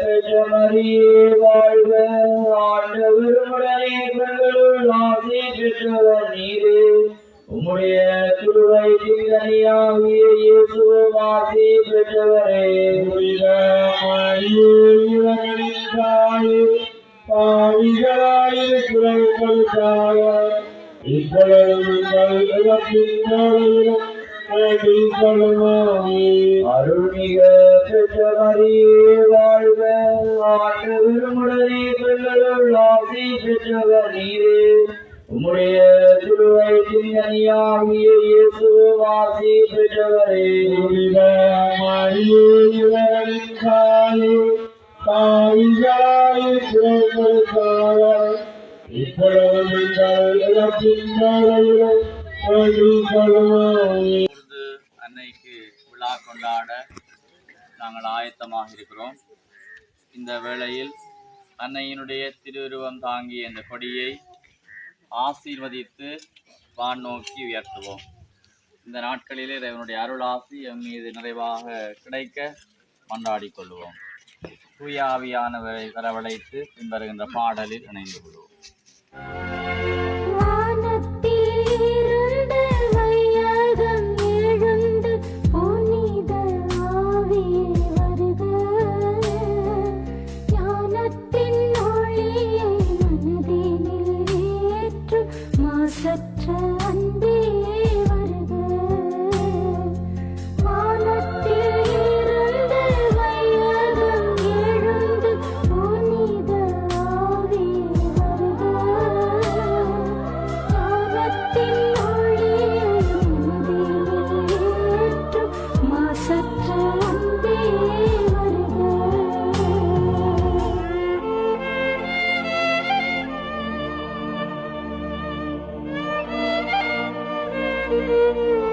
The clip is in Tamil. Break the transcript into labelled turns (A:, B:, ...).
A: பெற்றமரியே வாழ்க ஆண்டவருடனே பெண்களுள் ஆசை பெற்றவர் நீரே உம்முடைய திருவயிற்றின் கனியாகிய இயேசுவும் ஆசை பெற்றவரே
B: இவர்களின் தாயே பாவிகளாயிருக்கிறவர்களுக்காக இப்பொழுது எங்கள் இழப்பின்.
A: அருள்மிக பெற்றமரியே வாழ்க ஆண்டவருடனே பெண்களுள் ஆசை பெற்றவர் நீரே உம்முடைய திருவயிற்றின் கனியாகிய இயேசுவும் ஆசை பெற்றவரே
B: மரியே இவர்களின் தாயே இப்பொழுது
C: அன்னைக்கு விழா கொண்டாட நாங்கள் ஆயத்தமாக இருக்கிறோம். இந்த வேளையில் அன்னையினுடைய திருவுருவம் தாங்கிய இந்த கொடியை ஆசீர்வதித்து வான் நோக்கி உயர்த்துவோம். இந்த நாட்களிலே இறைவனுடைய அருளாசி எம் மீது நிறைவாக கிடைக்க மன்றாடிக் கொள்வோம் தூயாவியானவரை வரவழைத்து பின்வருகின்ற பாடலில் இணைந்து கொள்வோம்.
D: Thank you.